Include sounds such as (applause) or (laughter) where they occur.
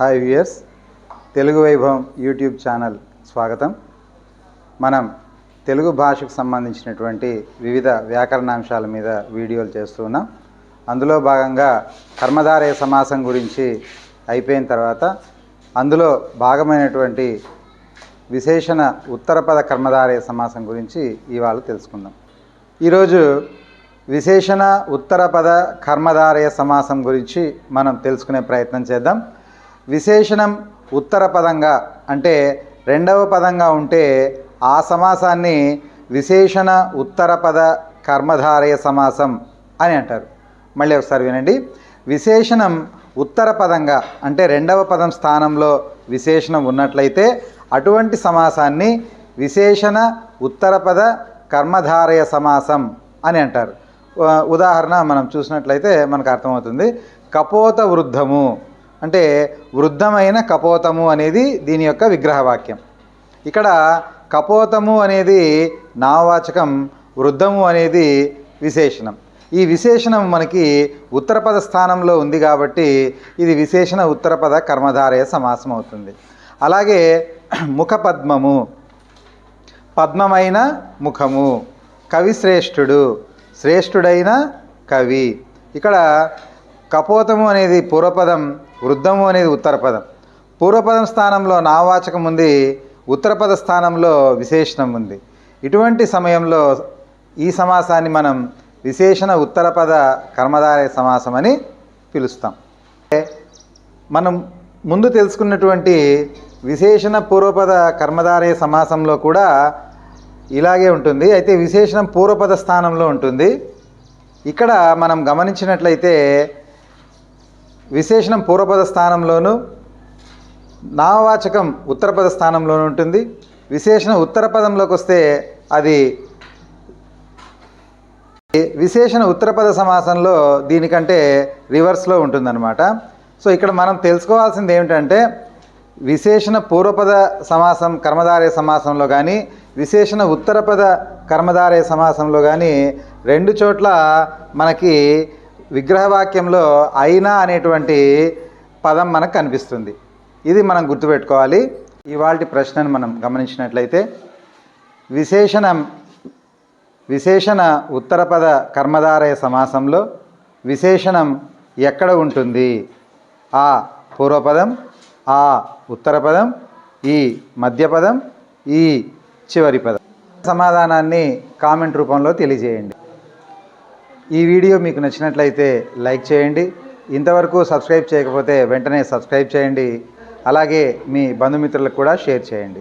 Hi viewers Telugu వైభవం YouTube channel స్వాగతం. మనం తెలుగు భాషకు సంబంధించినటువంటి వివిధ వ్యాకరణాంశాల మీద వీడియోలు చేస్తూ ఉన్నాం. అందులో భాగంగా కర్మధారయ సమాసం గురించి అయిపోయిన తర్వాత అందులో భాగమైనటువంటి విశేషణ ఉత్తరపద కర్మధారయ సమాసం గురించి ఇవాళ తెలుసుకుందాం. ఈరోజు విశేషణ ఉత్తరపద కర్మధారయ సమాసం గురించి మనం తెలుసుకునే ప్రయత్నం చేద్దాం. విశేషణం ఉత్తర పదంగా అంటే రెండవ పదంగా ఉంటే ఆ సమాసాన్ని విశేషణ ఉత్తర పద కర్మధారయ సమాసం అని అంటారు. మళ్ళీ ఒకసారి వినండి. విశేషణం ఉత్తర పదంగా అంటే రెండవ పదం స్థానంలో విశేషణం ఉన్నట్లయితే అటువంటి సమాసాన్ని విశేషణ ఉత్తర పద కర్మధారయ సమాసం అని అంటారు. ఉదాహరణ మనం చూసినట్లయితే మనకు అర్థమవుతుంది. కపోత వృద్ధము అంటే వృద్ధమైన కపోతము అనేది దీని యొక్క విగ్రహవాక్యం. ఇక్కడ కపోతము అనేది నామవాచకం వృద్ధము అనేది విశేషణం. ఈ విశేషణం మనకి ఉత్తరపద స్థానంలో ఉంది కాబట్టి ఇది విశేషణ ఉత్తరపద కర్మధారయ సమాసం అవుతుంది. అలాగే (clears throat) ముఖపద్మము. పద్మమైన ముఖము. కవి శ్రేష్ఠుడు. శ్రేష్ఠుడైన కవి. ఇక్కడ కపోతము అనేది పూర్వపదం వృద్ధము అనేది ఉత్తరపదం. పూర్వపదం స్థానంలో నావాచకం ఉంది ఉత్తరపద స్థానంలో విశేషణం ఉంది. ఇటువంటి సమయంలో ఈ సమాసాన్ని మనం విశేషణ ఉత్తరపద కర్మధారయ సమాసం అని పిలుస్తాం. మనం ముందు తెలుసుకున్నటువంటి విశేషణ పూర్వపద కర్మధారయ సమాసంలో కూడా ఇలాగే ఉంటుంది. అయితే విశేషణం పూర్వపద స్థానంలో ఉంటుంది. ఇక్కడ మనం గమనించినట్లయితే విశేషణం పూర్వపద స్థానంలోను నామవాచకం ఉత్తరపద స్థానంలోనూ ఉంటుంది. విశేషణ ఉత్తర పదంలోకి వస్తే అది విశేషణ ఉత్తరపద సమాసంలో దీనికంటే రివర్స్లో ఉంటుందన్నమాట. సో ఇక్కడ మనం తెలుసుకోవాల్సింది ఏమిటంటే విశేషణ పూర్వపద సమాసం కర్మధారయ సమాసంలో కానీ విశేషణ ఉత్తరపద కర్మధారయ సమాసంలో కానీ రెండు చోట్ల మనకి విగ్రహవాక్యంలో అయినా అనేటువంటి పదం మనకు కనిపిస్తుంది. ఇది మనం గుర్తుపెట్టుకోవాలి. ఇవాళ ప్రశ్నను మనం గమనించినట్లయితే విశేషణం విశేషణ ఉత్తరపద కర్మధారయ సమాసంలో విశేషణం ఎక్కడ ఉంటుంది? ఆ పూర్వపదం ఆ ఉత్తరపదం ఈ మధ్యపదం ఈ చివరి పదం. సమాధానాన్ని కామెంట్ రూపంలో తెలియజేయండి. ఈ వీడియో మీకు నచ్చినట్లయితే లైక్ చేయండి. ఇంతవరకు సబ్స్క్రైబ్ చేయకపోతే వెంటనే సబ్స్క్రైబ్ చేయండి. అలాగే మీ బంధుమిత్రులకు కూడా షేర్ చేయండి.